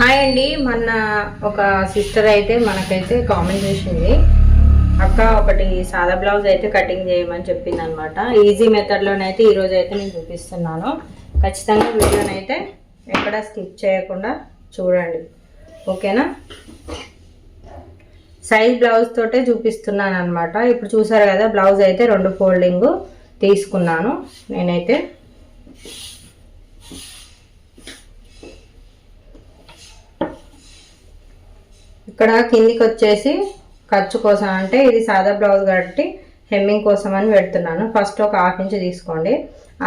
Hi అండి. మొన్న ఒక సిస్టర్ అయితే మనకైతే కామెంట్ చేసింది. అక్క ఒకటి సాదా బ్లౌజ్ అయితే కటింగ్ చేయమని చెప్పింది అనమాట ఈజీ మెథడ్లోనైతే ఈరోజు అయితే నేను చూపిస్తున్నాను. ఖచ్చితంగా వీడియోనైతే ఎక్కడ స్కిప్ చేయకుండా చూడండి. ఓకేనా సైజ్ బ్లౌజ్ తోటే చూపిస్తున్నాను అనమాట ఇప్పుడు చూసారు కదా బ్లౌజ్ అయితే రెండు ఫోల్డింగ్ తీసుకున్నాను. నేనైతే ఇక్కడ కిందికి వచ్చేసి ఖర్చు కోసం అంటే ఇది సాదా బ్లౌజ్ కాబట్టి హెమ్మింగ్ కోసం అని పెడుతున్నాను. ఫస్ట్ ఒక హాఫ్ ఇంచ్ తీసుకోండి.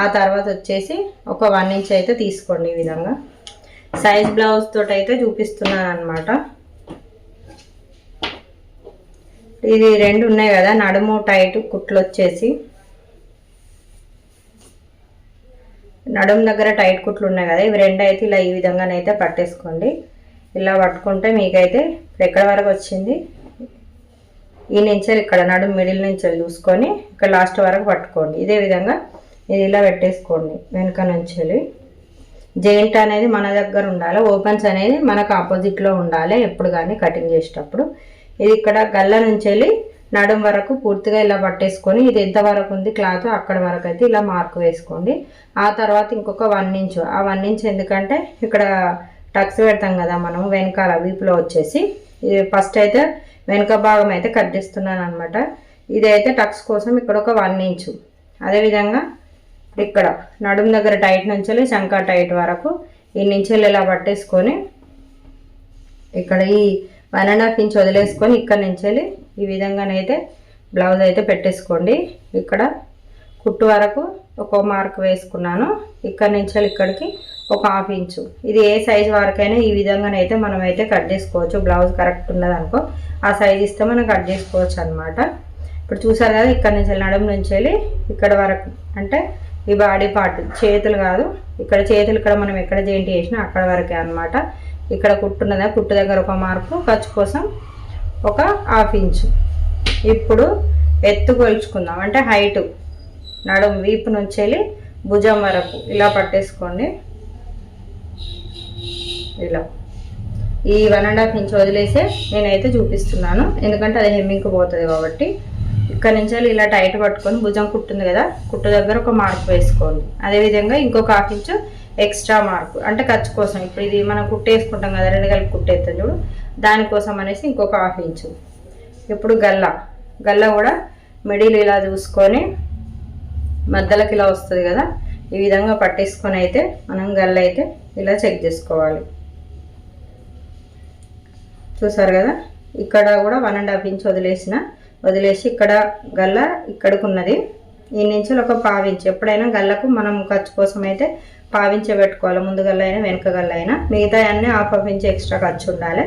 ఆ తర్వాత వచ్చేసి ఒక వన్ ఇంచ్ అయితే తీసుకోండి ఈ విధంగా. సైజ్ బ్లౌజ్ తోటి అయితే చూపిస్తున్నాను అనమాట ఇది రెండు ఉన్నాయి కదా నడుము టైట్ కుట్లు వచ్చేసి నడుము దగ్గర టైట్ కుట్లు ఉన్నాయి కదా ఇవి రెండు అయితే ఇలా ఈ విధంగానైతే పట్టేసుకోండి. ఇలా పట్టుకుంటే మీకైతే ఎక్కడ వరకు వచ్చింది? ఈ నుంచి ఇక్కడ నడు మిడిల్ నుంచి చూసుకొని ఇక్కడ లాస్ట్ వరకు పట్టుకోండి. ఇదే విధంగా ఇది ఇలా పెట్టేసుకోండి వెనుక నుంచి జెయింట్ అనేది మన దగ్గర ఉండాలి. ఓపెన్స్ అనేది మనకు ఆపోజిట్లో ఉండాలి ఎప్పుడు కానీ కటింగ్ చేసేటప్పుడు. ఇది ఇక్కడ గల్ల నుంచి వెళ్ళి నడుం వరకు పూర్తిగా ఇలా పట్టేసుకొని ఇది ఎంత వరకు ఉంది క్లాత్ అక్కడ వరకు అయితే ఇలా మార్క్ వేసుకోండి. ఆ తర్వాత ఇంకొక వన్ ఇంచు. ఆ వన్ ఇంచ్ ఎందుకంటే ఇక్కడ టక్స్ పెడతాం కదా మనం వెనకాల వీపులో వచ్చేసి. ఫస్ట్ అయితే వెనుక భాగం అయితే కట్ చేస్తున్నాను అనమాట ఇదైతే టక్స్ కోసం ఇక్కడ ఒక వన్ ఇంచు అదేవిధంగా ఇక్కడ నడుము దగ్గర టైట్ నుంచి శంఖ టైట్ వరకు ఈ నుంచి ఇలా పట్టేసుకొని ఇక్కడ ఈ వన్ అండ్ హాఫ్ ఇంచ్ వదిలేసుకొని ఇక్కడ నుంచి ఈ విధంగానైతే బ్లౌజ్ అయితే పెట్టేసుకోండి. ఇక్కడ కుట్టు వరకు ఒక మార్క్ వేసుకున్నాను. ఇక్కడ నుంచి ఇక్కడికి ఒక హాఫ్ ఇంచు ఇది ఏ సైజ్ వరకైనా ఈ విధంగానైతే మనం అయితే కట్ చేసుకోవచ్చు. బ్లౌజ్ కరెక్ట్ ఉన్నది అనుకో ఆ సైజ్ ఇస్తే మనం కట్ చేసుకోవచ్చు అనమాట ఇప్పుడు చూసారు కదా ఇక్కడ నుంచి నడుము నుంచి వెళ్ళి ఇక్కడ వరకు అంటే ఈ బాడీ పార్ట్ చేతులు కాదు ఇక్కడ చేతులు ఇక్కడ మనం ఎక్కడ జెయింట్ చేసినా అక్కడ వరకే అనమాట ఇక్కడ కుట్టున్నదా కుట్టు దగ్గర ఒక మార్పు ఖర్చు కోసం ఒక హాఫ్ ఇంచు ఇప్పుడు ఎత్తు కొలుచుకుందాం. అంటే హైటు నడుము వీపు నుంచి వెళ్ళి భుజం వరకు. ఇలా పట్టేసుకోండి. ఇలా. ఈ వన్ అండ్ హాఫ్ ఇంచ్ వదిలేసే నేనైతే చూపిస్తున్నాను. ఎందుకంటే అది హెమ్మింగ్ పోతుంది కాబట్టి. ఇక్కడ నుంచి వెళ్ళి ఇలా టైట్ పట్టుకొని భుజం కుట్టుంది కదా కుట్టు దగ్గర ఒక మార్క్ వేసుకోండి. అదేవిధంగా ఇంకొక హాఫ్ ఇంచ్ ఎక్స్ట్రా మార్క్ అంటే ఖర్చు కోసం. ఇప్పుడు ఇది మనం కుట్టేసుకుంటాం కదా రెండు కలిపి కుట్టేస్తాం చూడు. దానికోసం అనేసి ఇంకొక హాఫ్ ఇంచు. ఇప్పుడు గల్ల. గల్ల కూడా మిడిల్ ఇలా చూసుకొని మధ్యలోకి ఇలా వస్తుంది కదా ఈ విధంగా పట్టేసుకొని అయితే మనం గల్ల అయితే ఇలా చెక్ చేసుకోవాలి. చూసారు కదా? ఇక్కడ కూడా వన్ అండ్ హాఫ్ ఇంచ్ వదిలేసిన. వదిలేసి ఇక్కడ గల్ల ఇక్కడికి ఉన్నది ఈ నుంచి ఒక పావించి ఎప్పుడైనా గల్లకు మనం ఖర్చు కోసం అయితే పావించే పెట్టుకోవాలి. ముందు గల్ల అయినా వెనుక గల్ల అయినా. మిగతా అన్నీ హాఫ్ హాఫ్ ఇంచ్ ఎక్స్ట్రా ఖర్చు ఉండాలి.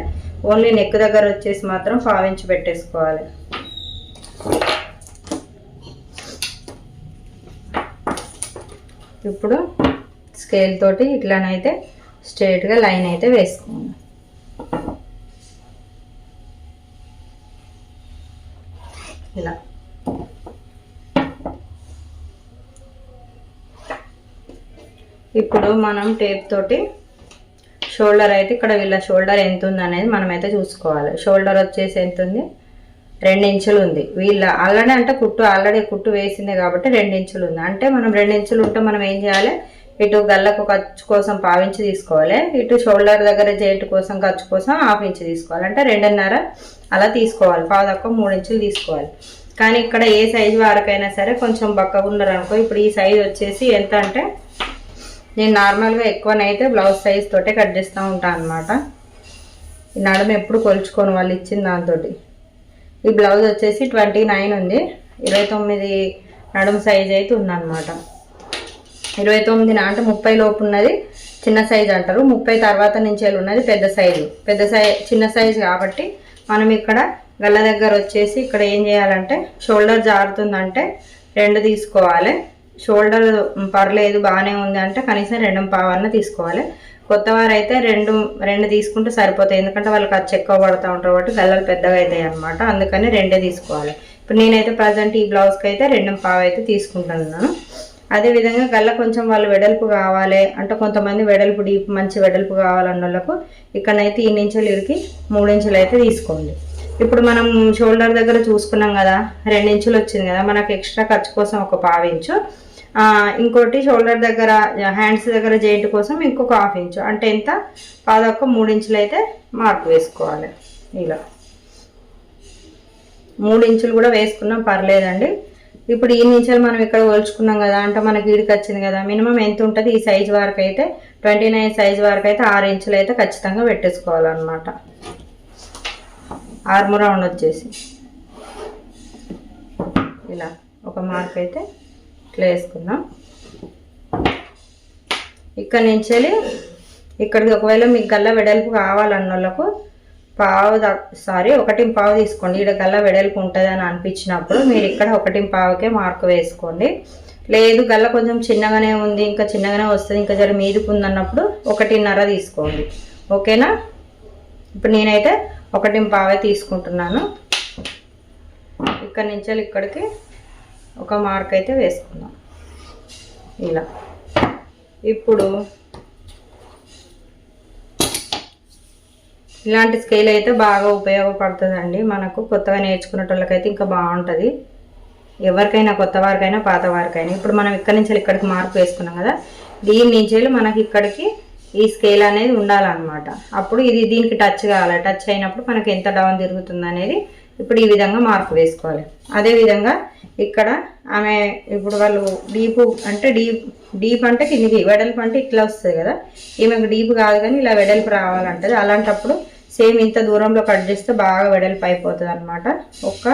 ఓన్లీ నెక్ దగ్గర వచ్చేసి మాత్రం పావించి పెట్టేసుకోవాలి. ఇప్పుడు స్కేల్ తోటి ఇట్లానైతే స్ట్రైట్గా లైన్ అయితే వేసుకోండి ఇలా. ఇప్పుడు మనం టేప్ తోటి షోల్డర్ అయితే ఇక్కడ వీళ్ళ షోల్డర్ ఎంత ఉంది అనేది మనమైతే చూసుకోవాలి. షోల్డర్ వచ్చేసి ఎంత ఉంది? రెండు ఇంచులు ఉంది. వీళ్ళ ఆల్రెడీ అంటే కుట్టు ఆల్రెడీ కుట్టు వేసింది కాబట్టి రెండు ఇంచులు ఉంది. అంటే మనం రెండు ఇంచులు ఉంటే మనం ఏం చేయాలి? ఇటు గల్లకు ఖర్చు కోసం పావించి తీసుకోవాలి. ఇటు షోల్డర్ దగ్గర జెయింట్ కోసం ఖర్చు కోసం హాఫ్ ఇంచ్ తీసుకోవాలి. అంటే రెండున్నర అలా తీసుకోవాలి. పావు తక్కువ మూడు ఇంచులు తీసుకోవాలి. కానీ ఇక్కడ ఏ సైజు వారికైనా సరే కొంచెం బక్కగా ఉన్నారనుకో ఇప్పుడు ఈ సైజు వచ్చేసి ఎంత అంటే నేను నార్మల్గా ఎక్కువనైతే బ్లౌజ్ సైజ్ తోటే కట్ చేస్తూ ఉంటాను అనమాట ఈ నడుము ఎప్పుడు కొలుచుకొని వాళ్ళు ఇచ్చింది దాంతో ఈ బ్లౌజ్ వచ్చేసి ట్వంటీ నైన్ ఉంది. ఇరవై తొమ్మిది నడుము సైజ్ అయితే ఉందన్నమాట. ఇరవై తొమ్మిది అంటే ముప్పై లోపు ఉన్నది చిన్న సైజు అంటారు. ముప్పై తర్వాత నుంచి వెళ్ళి ఉన్నది పెద్ద సైజు పెద్ద సైజ్ చిన్న సైజు కాబట్టి మనం ఇక్కడ గల్ల దగ్గర వచ్చేసి ఇక్కడ ఏం చేయాలంటే షోల్డర్ జారుతుందంటే రెండు తీసుకోవాలి. షోల్డర్ పర్లేదు బాగానే ఉంది అంటే కనీసం రెండు పావన్న తీసుకోవాలి. కొత్తవారు అయితే రెండు రెండు తీసుకుంటే సరిపోతాయి. ఎందుకంటే వాళ్ళకి అది ఎక్కువ పడుతూ ఉంటారు కాబట్టి గల్లలు పెద్దగా అవుతాయి అనమాట అందుకని రెండే తీసుకోవాలి. ఇప్పుడు నేనైతే ప్రజెంట్ ఈ బ్లౌజ్కి అయితే రెండు పావు అయితే తీసుకుంటున్నాను. అదేవిధంగా గల్ల కొంచెం వాళ్ళు వెడల్పు కావాలి అంటే కొంతమంది వెడల్పు డీప్ మంచి వెడల్పు కావాలన్న వాళ్ళకు ఇక్కడనైతే ఈ ఇంచులు ఇరికి మూడు ఇంచులు అయితే తీసుకోండి. ఇప్పుడు మనం షోల్డర్ దగ్గర చూసుకున్నాం కదా రెండు ఇంచులు వచ్చింది కదా మనకు ఎక్స్ట్రా ఖర్చు కోసం ఒక పావించు ఇంకోటి షోల్డర్ దగ్గర హ్యాండ్స్ దగ్గర జెయింట్ కోసం ఇంకొక హాఫ్ ఇంచు. అంటే ఎంత? పాదొక్క మూడు ఇంచులు అయితే మార్క్ వేసుకోవాలి. ఇలా. మూడు ఇంచులు కూడా వేసుకున్నాం పర్లేదండి. ఇప్పుడు ఈ నించులు మనం ఇక్కడ పోల్చుకున్నాం కదా అంటే మనకి ఈడికి వచ్చింది కదా. మినిమం ఎంత ఉంటుంది ఈ సైజ్ వరకు అయితే? ట్వంటీ నైన్ సైజ్ వరకు అయితే ఆరు ఇంచులు అయితే ఖచ్చితంగా పెట్టేసుకోవాలన్నమాట. ఆర్మ్ రౌండ్ వచ్చేసి. ఇలా ఒక మార్క్ అయితే ఇట్లా వేసుకుందాం. ఇక్కడ నుంచి వెళ్ళి ఇక్కడికి ఒకవేళ మీకు గల్ల వెడల్పు కావాలన్న వాళ్ళకు పావు సారీ ఒకటి పావు తీసుకోండి ఇక్కడ వెడల్పు ఉంటుంది అని అనిపించినప్పుడు మీరు ఇక్కడ ఒకటి పావుకే మార్క్ వేసుకోండి. లేదు గల్ల కొంచెం చిన్నగానే ఉంది ఇంకా చిన్నగానే వస్తుంది ఇంకా జర మీదకు ఉందన్నప్పుడు ఒకటిన్నర తీసుకోండి. ఓకేనా? ఇప్పుడు నేనైతే ఒకటి పావే తీసుకుంటున్నాను. ఇక్కడి నుంచి వెళ్ళి ఇక్కడికి ఒక మార్క్ అయితే వేసుకుందాం. ఇలా. ఇప్పుడు ఇలాంటి స్కేల్ అయితే బాగా ఉపయోగపడుతుందండి. మనకు కొత్తగా నేర్చుకునేటోళ్ళకైతే ఇంకా బాగుంటుంది. ఎవరికైనా కొత్త వారికైనా పాత వారికైనా. ఇప్పుడు మనం ఇక్కడి నుంచి ఇక్కడికి మార్క్ వేసుకున్నాం కదా దీని నుంచి వెళ్ళి మనకి ఇక్కడికి ఈ స్కేల్ అనేది ఉండాలన్నమాట. అప్పుడు ఇది దీనికి టచ్ కావాలి. టచ్ అయినప్పుడు మనకి ఎంత డౌన్ తిరుగుతుంది అనేది ఇప్పుడు ఈ విధంగా మార్పు వేసుకోవాలి. అదే విధంగా ఇక్కడ ఆమె ఇప్పుడు వాళ్ళు డీప్ అంటే డీప్ డీప్ అంటే కిందికి వెడల్పు అంటే ఇట్లా వస్తుంది కదా. ఈమెకు డీప్ కాదు కానీ ఇలా వెడల్పు రావాలంటది. అలాంటప్పుడు సేమ్ ఇంత దూరంలో కట్ చేస్తే బాగా వెడల్పు అయిపోతుంది అనమాట ఒక్క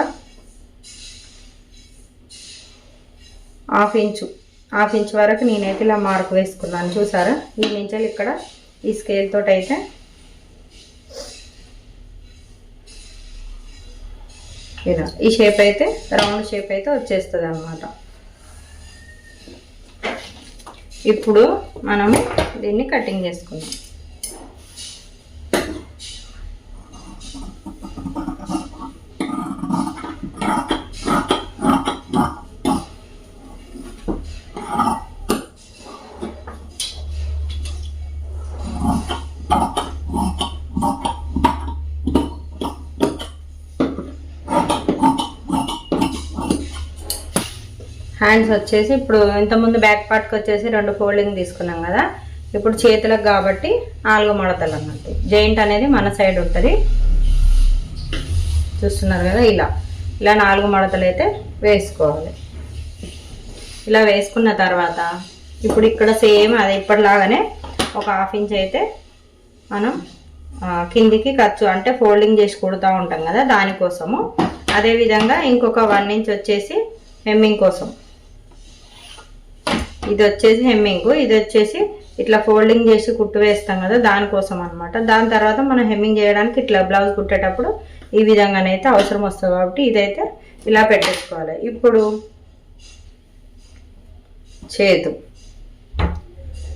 హాఫ్ ఇంచు హాఫ్ ఇంచ్ వరకు నేనైతే ఇలా మార్క్ వేసుకున్నాను. చూసారా? ఈ నుంచి ఇక్కడ ఈ స్కేల్ తోటి అయితే ఇలా ఈ షేప్ అయితే రౌండ్ షేప్ అయితే వచ్చేస్తుంది అనమాట ఇప్పుడు మనము దీన్ని కటింగ్ చేసుకుందాం. హ్యాండ్స్ వచ్చేసి ఇప్పుడు ఇంతకుముందు బ్యాక్ పార్ట్కి వచ్చేసి రెండు ఫోల్డింగ్ తీసుకున్నాం కదా. ఇప్పుడు చేతులకు కాబట్టి నాలుగు మడతలు అన్నట్టు. జాయింట్ అనేది మన సైడ్ ఉంటుంది. చూస్తున్నారు కదా ఇలా. ఇలా నాలుగు మడతలు అయితే వేసుకోవాలి. ఇలా వేసుకున్న తర్వాత ఇప్పుడు ఇక్కడ సేమ్ అదే ఇప్పటిలాగానే ఒక హాఫ్ ఇంచ్ అయితే మనం కిందికి ఖర్చు అంటే ఫోల్డింగ్ చేసి కుడుతూ ఉంటాం కదా దానికోసము. అదేవిధంగా ఇంకొక వన్ ఇంచ్ వచ్చేసి హెమ్మింగ్ కోసం. ఇది వచ్చేసి హెమ్మింగ్. ఇది వచ్చేసి ఇట్లా ఫోల్డింగ్ చేసి కుట్టు వేస్తాం కదా దానికోసం అనమాట దాని తర్వాత మనం హెమ్మింగ్ చేయడానికి ఇట్లా బ్లౌజ్ కుట్టేటప్పుడు ఈ విధంగానైతే అవసరం వస్తుంది కాబట్టి ఇదైతే ఇలా పెట్టేసుకోవాలి. ఇప్పుడు చేతు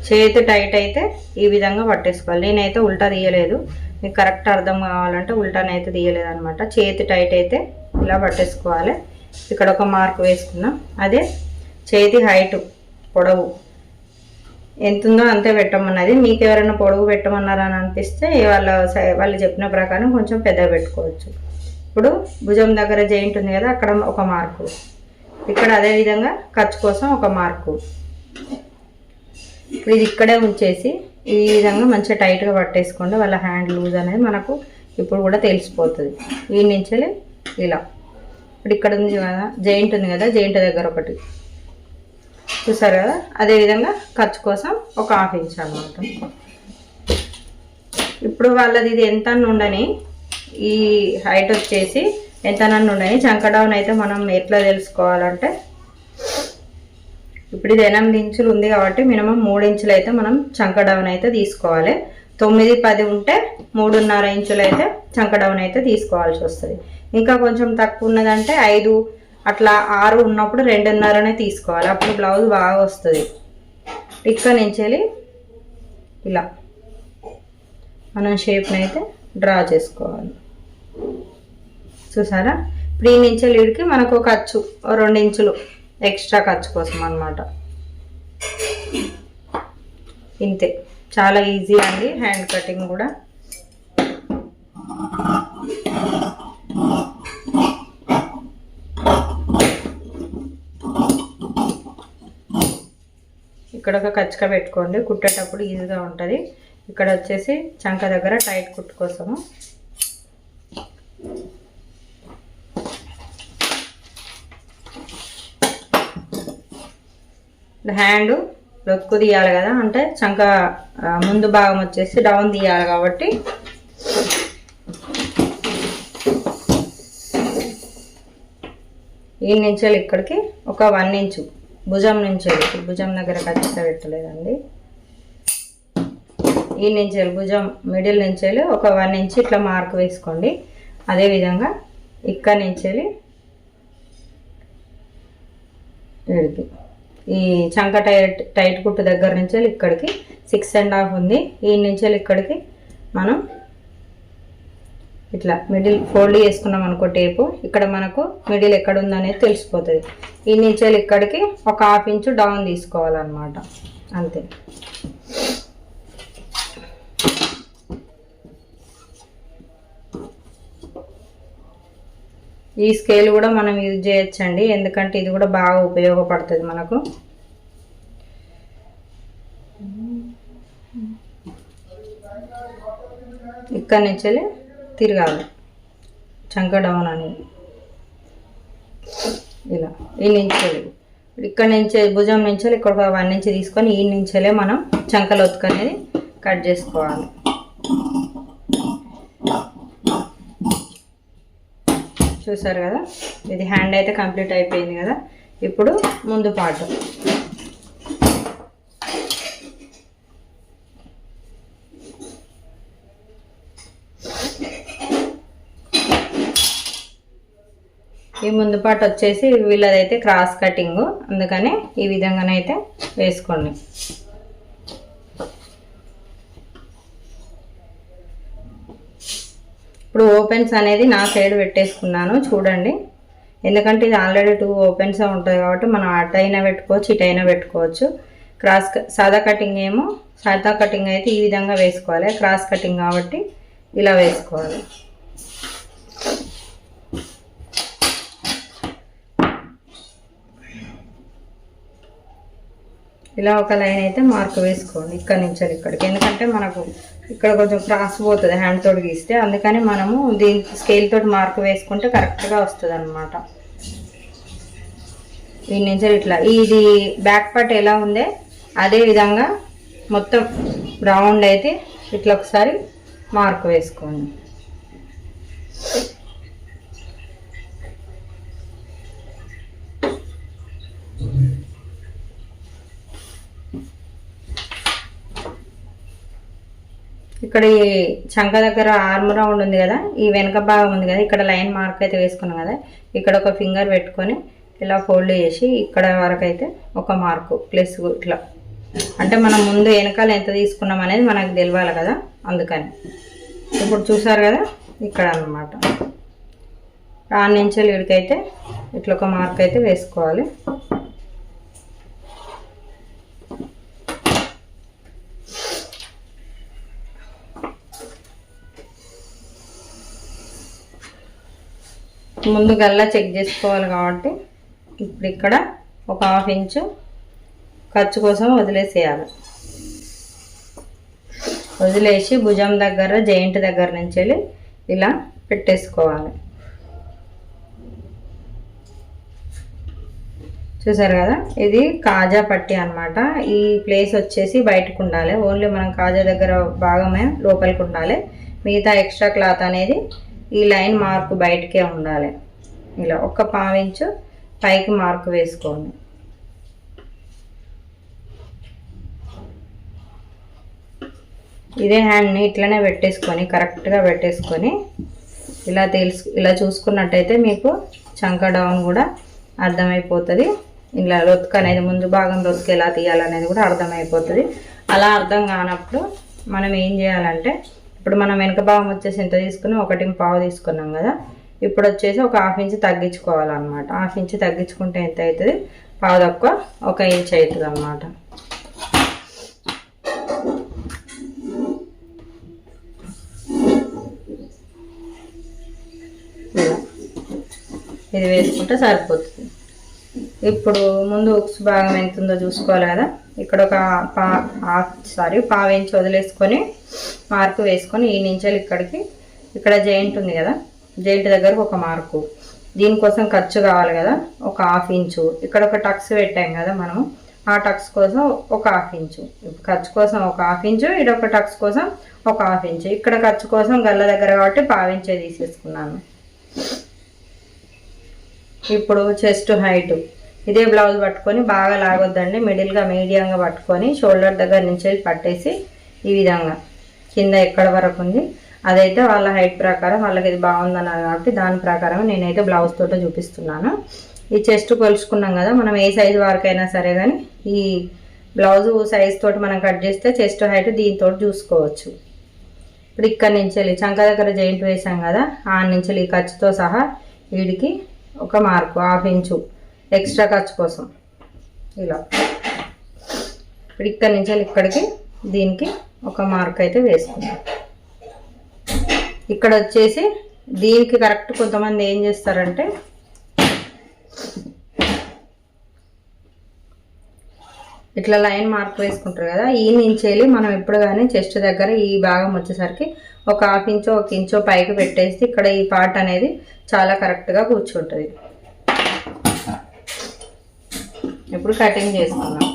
చేతి టైట్ అయితే ఈ విధంగా పట్టేసుకోవాలి. నేనైతే ఉల్టా తీయలేదు. మీకు కరెక్ట్ అర్థం కావాలంటే ఉల్టానైతే తీయలేదు అనమాట చేతి టైట్ అయితే ఇలా పట్టేసుకోవాలి. ఇక్కడ ఒక మార్క్ వేసుకున్నాం. అదే చేతి హైట్. పొడవు. ఎంత ఉందో అంతే పెట్టమన్నది. మీకు ఎవరైనా పొడవు పెట్టమన్నారని అనిపిస్తే వాళ్ళ సై- వాళ్ళు చెప్పిన ప్రకారం కొంచెం పెద్దగా పెట్టుకోవచ్చు. ఇప్పుడు భుజం దగ్గర జైంట్ ఉంది కదా అక్కడ ఒక మార్కు. ఇక్కడ అదే విధంగా ఖర్చు కోసం ఒక మార్కు. ఇది ఇక్కడే ఉంచేసి ఈ విధంగా మంచిగా టైట్గా పట్టేసుకోండి. వాళ్ళ హ్యాండ్ లూజ్ అనేది మనకు ఇప్పుడు కూడా తెలిసిపోతుంది. ఈ నుంచి ఇలా. ఇప్పుడు ఇక్కడ ఉంది కదా జైంట్ ఉంది కదా జైంట్ దగ్గర ఒకటి. చూసారు కదా? అదేవిధంగా ఖర్చు కోసం ఒక హాఫ్ ఇంచ్ అనమాట ఇప్పుడు వాళ్ళది ఇది ఎంత ఉండని ఈ హైట్ వచ్చేసి ఎంత ఉండని చంక డౌన్ అయితే మనం ఎట్లా తెలుసుకోవాలంటే ఇప్పుడు ఇది ఎనిమిది ఇంచులు ఉంది కాబట్టి మినిమం మూడు ఇంచులు అయితే మనం చంక డౌన్ అయితే తీసుకోవాలి. తొమ్మిది పది ఉంటే మూడున్నర ఇంచులు అయితే చంక డౌన్ అయితే తీసుకోవాల్సి వస్తుంది. ఇంకా కొంచెం తక్కువ ఉన్నదంటే ఐదు అట్లా ఆరు ఉన్నప్పుడు రెండున్నరనే తీసుకోవాలి. అప్పుడు బ్లౌజ్ బాగా వస్తుంది. ఇక్కడ నుంచి ఇలా మనం షేప్ని అయితే డ్రా చేసుకోవాలి. చూసారా? ఇప్పుడు ఈ నుంచి లీడ్కి మనకు ఒక ఖర్చు రెండు ఇంచులు ఎక్స్ట్రా ఖర్చు కోసం అనమాట ఇంతే. చాలా ఈజీ అండి. హ్యాండ్ కటింగ్ కూడా. ఇక్కడ ఒక కచ్చక పెట్టుకోండి. కుట్టేటప్పుడు ఈజీగా ఉంటుంది. ఇక్కడ వచ్చేసి చంక దగ్గర టైట్ కుట్టు కోసము. హ్యాండ్ రొక్కు తీయాలి కదా. అంటే చంక ముందు భాగం వచ్చేసి డౌన్ తీయాలి కాబట్టి. ఈ నుంచి ఇక్కడికి ఒక వన్ ఇంచు భుజం నుంచి ఇప్పుడు భుజం దగ్గర ఖచ్చితంగా పెట్టలేదండి ఈ నుంచి భుజం మిడిల్ నుంచి వెళ్ళి ఒక వన్ ఇంచ్ ఇట్లా మార్క్ వేసుకోండి. అదేవిధంగా ఇక్కడ నుంచి ఇక్కడికి ఈ చంక టైట్ టైట్ కుట్టు దగ్గర నుంచి వెళ్ళి ఇక్కడికి. సిక్స్ అండ్ హాఫ్ ఉంది. ఈ నుంచి వెళ్ళి ఇక్కడికి మనం ఇట్లా మిడిల్ ఫోల్డ్ చేసుకున్నాం అనుకో టేపు ఇక్కడ మనకు మిడిల్ ఎక్కడ ఉందనేది తెలిసిపోతుంది. ఈ నుంచి ఇక్కడికి ఒక హాఫ్ ఇంచు డౌన్ తీసుకోవాలన్నమాట. అంతే. ఈ స్కేల్ కూడా మనం యూజ్ చేయొచ్చండి. ఎందుకంటే ఇది కూడా బాగా ఉపయోగపడుతుంది మనకు. ఇక్కడ నుంచి తిరగాలి. చంక డౌన్ అనేది ఇలా. ఈ నుంచి. ఇక్కడ నుంచి భుజం నుంచి ఇక్కడ వన్ నుంచి తీసుకొని ఈ నుంచెలే మనం చంకల ఒత్తుకు అనేది కట్ చేసుకోవాలి. చూసారు కదా? ఇది హ్యాండ్ అయితే కంప్లీట్ అయిపోయింది కదా? ఇప్పుడు ముందు పాటు. ఈ ముందు పాటు వచ్చేసి వీళ్ళదైతే క్రాస్ కటింగ్. అందుకని ఈ విధంగానైతే వేసుకోండి. ఇప్పుడు ఓపెన్స్ అనేది నా సైడ్ పెట్టేసుకున్నాను చూడండి. ఎందుకంటే ఇది ఆల్రెడీ టూ ఓపెన్స్ ఉంటుంది కాబట్టి మనం అటు అయినా పెట్టుకోవచ్చు ఇటైనా పెట్టుకోవచ్చు. క్రాస్ క- సాదా కటింగ్ ఏమో సాదా కటింగ్ అయితే ఈ విధంగా వేసుకోవాలి. క్రాస్ కటింగ్ కాబట్టి ఇలా వేసుకోవాలి. ఇలా ఒక లైన్ అయితే మార్క్ వేసుకోండి. ఇక్కడ నుంచి ఇక్కడికి. ఎందుకంటే మనకు ఇక్కడ కొంచెం క్రాస్ పోతుంది హ్యాండ్ తోటి గీస్తే. అందుకని మనము దీని స్కేల్ తోటి మార్క్ వేసుకుంటే కరెక్ట్గా వస్తుంది అనమాట దీని నుంచి ఇట్లా. ఇది బ్యాక్ పార్ట్ ఎలా ఉందే అదే విధంగా మొత్తం రౌండ్ అయితే ఇట్లా ఒకసారి మార్క్ వేసుకోండి. ఇక్కడ ఈ చంక దగ్గర ఆర్మ్ రౌండ్ ఉంది కదా ఈ వెనక భాగం ఉంది కదా ఇక్కడ లైన్ మార్క్ అయితే వేసుకున్నాం కదా ఇక్కడ ఒక ఫింగర్ పెట్టుకొని ఇలా ఫోల్డ్ చేసి ఇక్కడ వరకు అయితే ఒక మార్కు ప్లస్ ఇట్లా. అంటే మనం ముందు వెనకాల ఎంత తీసుకున్నాం అనేది మనకు తెలియాలి కదా అందుకని. ఇప్పుడు చూసారు కదా ఇక్కడ అన్నమాట. రాని నుంచి ఇక్కడికైతే ఇట్లా ఒక మార్క్ అయితే వేసుకోవాలి. ముందు గల్లా చెక్ చేసుకోవాలి కాబట్టి ఇప్పుడు ఇక్కడ ఒక హాఫ్ ఇంచు ఖర్చు కోసం వదిలేసేయాలి. వదిలేసి భుజం దగ్గర జైంట్ దగ్గర నుంచి వెళ్ళి ఇలా పెట్టేసుకోవాలి. చూసారు కదా? ఇది కాజా పట్టి అనమాట ఈ ప్లేస్ వచ్చేసి బయటకు ఉండాలి. ఓన్లీ మనం కాజా దగ్గర భాగమే లోపలికి ఉండాలి. మిగతా ఎక్స్ట్రా క్లాత్ అనేది ఈ లైన్ మార్కు బయటకే ఉండాలి. ఇలా ఒక పావించు పైకి మార్క్ వేసుకోండి. ఇదే హ్యాండ్ని ఇట్లనే పెట్టేసుకొని కరెక్ట్గా పెట్టేసుకొని ఇలా తెలుసు ఇలా చూసుకున్నట్టయితే మీకు చంక డౌన్ కూడా అర్థమైపోతుంది. ఇలా రొత్తుక అనేది ముందు భాగం రొత్తుక ఎలా తీయాలనేది కూడా అర్థమైపోతుంది. అలా అర్థం కానప్పుడు మనం ఏం చేయాలంటే ఇప్పుడు మనం వెనక భాగం వచ్చేసి ఎంత తీసుకుని ఒకటి పావు తీసుకున్నాం కదా. ఇప్పుడు వచ్చేసి ఒక హాఫ్ ఇంచ్ తగ్గించుకోవాలన్నమాట. హాఫ్ ఇంచ్ తగ్గించుకుంటే ఎంత అవుతుంది పావు తక్కువ ఒక ఇంచ్ అవుతుంది అన్నమాట ఇది వేసుకుంటే సరిపోతుంది. ఇప్పుడు ముందు ఉక్స్ భాగం ఎంత ఉందో చూసుకోవాలి కదా. ఇక్కడ ఒక పా సారీ పావు వదిలేసుకొని మార్కు వేసుకొని ఈ నుంచి ఇక్కడికి ఇక్కడ జాయింట్ ఉంది కదా జాయింట్ దగ్గరకు ఒక మార్కు. దీనికోసం ఖర్చు కావాలి కదా ఒక హాఫ్ ఇంచు. ఇక్కడ ఒక టక్స్ పెట్టాం కదా మనం ఆ టక్స్ కోసం ఒక హాఫ్ ఇంచు. ఖర్చు కోసం ఒక హాఫ్ ఇంచు ఇక్కడ ఒక టక్స్ కోసం ఒక హాఫ్ ఇంచు. ఇక్కడ ఖర్చు కోసం గల్ల దగ్గర కాబట్టి పావించే తీసేసుకున్నాను. ఇప్పుడు చెస్ట్ హైట్. ఇదే బ్లౌజ్ పట్టుకొని బాగా లాగొద్దండి. మిడిల్గా మీడియంగా పట్టుకొని షోల్డర్ దగ్గర నుంచి పట్టేసి ఈ విధంగా కింద ఎక్కడ వరకు ఉంది. అదైతే వాళ్ళ హైట్ ప్రకారం వాళ్ళకి ఇది బాగుందన్నారు కాబట్టి దాని ప్రకారం నేనైతే బ్లౌజ్ తోట చూపిస్తున్నాను. ఈ చెస్ట్ కొలుచుకున్నాం కదా మనం ఏ సైజు వరకైనా సరే కానీ ఈ బ్లౌజ్ సైజ్ తోటి మనం కట్ చేస్తే చెస్ట్ హైట్ దీంతో చూసుకోవచ్చు. ఇప్పుడు ఇక్కడ నుంచి వెళ్ళి చంక దగ్గర జాయింట్ వేసాం కదా ఆ నుంచి ఈ ఖర్చుతో సహా వీడికి ఒక మార్కు హాఫ్ ఇంచు ఎక్స్ట్రా ఖర్చు కోసం. ఇలా. ఇప్పుడు ఇక్కడి నుంచి వెళ్ళి ఇక్కడికి దీనికి ఒక మార్క్ అయితే వేసుకుందాం. ఇక్కడ వచ్చేసి దీనికి కరెక్ట్ కొంతమంది ఏం చేస్తారంటే ఇట్లా లైన్ మార్క్ వేసుకుంటారు కదా ఈ నుంచి వెళ్ళి మనం ఎప్పుడు కానీ చెస్ట్ దగ్గర ఈ భాగం వచ్చేసరికి ఒక హాఫ్ ఇంచో ఒక ఇంచో పైకి పెట్టేసి ఇక్కడ ఈ పార్ట్ అనేది చాలా కరెక్ట్గా కూర్చుంటుంది. ఇప్పుడు కటింగ్ చేసుకుందాం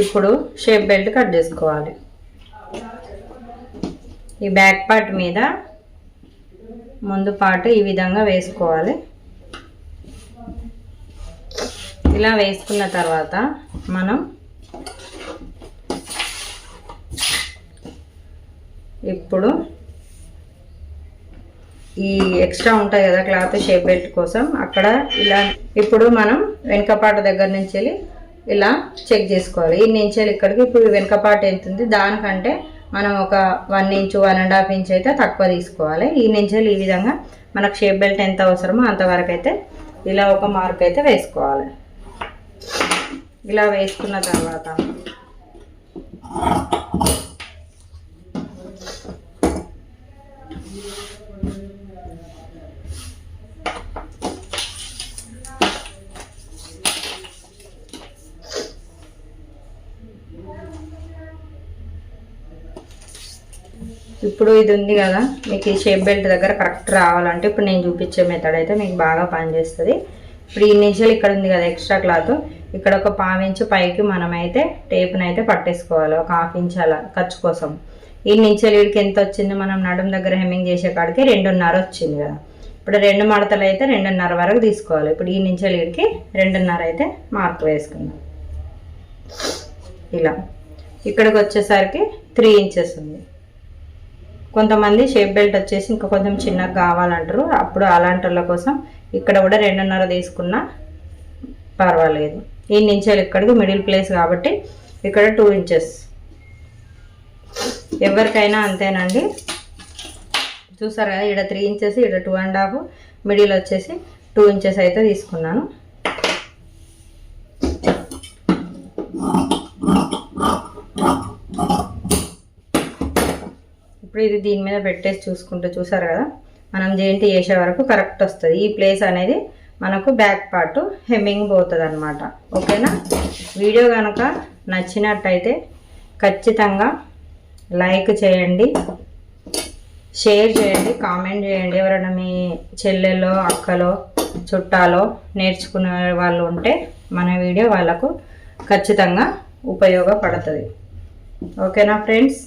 ఇప్పుడు షేప్ బెల్ట్ కట్ చేసుకోవాలి. ఈ బ్యాక్ పార్ట్ మీద ముందు పార్ట్ ఈ విధంగా వేసుకోవాలి. ఇలా వేసుకున్న తర్వాత మనం ఇప్పుడు ఈ ఎక్స్ట్రా ఉంటాయి కదా క్లాత్ షేప్ బెల్ట్ కోసం అక్కడ ఇలా ఇప్పుడు మనం వెనుక పాట దగ్గర నుంచి వెళ్ళి ఇలా చెక్ చేసుకోవాలి. ఈ నుంచి ఇక్కడికి ఇప్పుడు వెనుక పాట ఎంత ఉంది దానికంటే మనం ఒక one inch one and half inch అయితే తక్కువ తీసుకోవాలి. ఈ నుంచి ఈ విధంగా మనకు షేప్ బెల్ట్ ఎంత అవసరమో అంతవరకు అయితే ఇలా ఒక మార్క్ అయితే వేసుకోవాలి. ఇలా వేసుకున్న తర్వాత ఇప్పుడు ఇది ఉంది కదా మీకు ఈ షేప్ బెల్ట్ దగ్గర కరెక్ట్ రావాలంటే ఇప్పుడు నేను చూపించే మెథడ్ అయితే మీకు బాగా పనిచేస్తుంది. ఇప్పుడు ఈ నిజాలు ఇక్కడ ఉంది కదా ఎక్స్ట్రా క్లాత్ ఇక్కడ ఒక పావించు పైకి మనమైతే టేప్ని అయితే పట్టేసుకోవాలి ఒక హాఫ్ ఇంచ్ అలా ఖర్చు కోసం. ఈ నుంచి వీడికి ఎంత వచ్చింది? మనం నడుం దగ్గర హెమ్మింగ్ చేసే కాడికి రెండున్నర వచ్చింది కదా. ఇప్పుడు రెండు మడతలు అయితే రెండున్నర వరకు తీసుకోవాలి. ఇప్పుడు ఈ నుంచి వీడికి రెండున్నర అయితే మార్క్ వేసుకుందాం. ఇలా. ఇక్కడికి వచ్చేసరికి త్రీ ఇంచెస్ ఉంది. కొంతమంది షేప్ బెల్ట్ వచ్చేసి ఇంకా కొంచెం చిన్నగా కావాలంటారు. అప్పుడు అలాంటి వాళ్ళ కోసం ఇక్కడ కూడా రెండున్నర తీసుకున్నా పర్వాలేదు. ఈ ఇంచాలు ఇక్కడికి మిడిల్ ప్లేస్ కాబట్టి ఇక్కడ టూ ఇంచెస్ ఎవరికైనా అంతేనండి. చూసారు కదా ఇక్కడ త్రీ ఇంచెస్ ఇక్కడ టూ అండ్ హాఫ్ మిడిల్ వచ్చేసి టూ ఇంచెస్ అయితే తీసుకున్నాను. ఇప్పుడు ఇది దీని మీద పెట్టేసి చూసుకుంటూ చూసారు కదా? మనం జేంటి చేసే వరకు కరెక్ట్ వస్తుంది. ఈ ప్లేస్ అనేది మనకు బ్యాక్ పార్ట్ హెమ్మింగ్ పోతుంది అనమాట ఓకేనా? వీడియో కనుక నచ్చినట్టయితే ఖచ్చితంగా లైక్ చేయండి షేర్ చేయండి కామెంట్ చేయండి. ఎవరైనా మీ చెల్లెలో అక్కలో చుట్టాలో నేర్చుకునే వాళ్ళు ఉంటే మన వీడియో వాళ్ళకు ఖచ్చితంగా ఉపయోగపడుతుంది. ఓకేనా ఫ్రెండ్స్?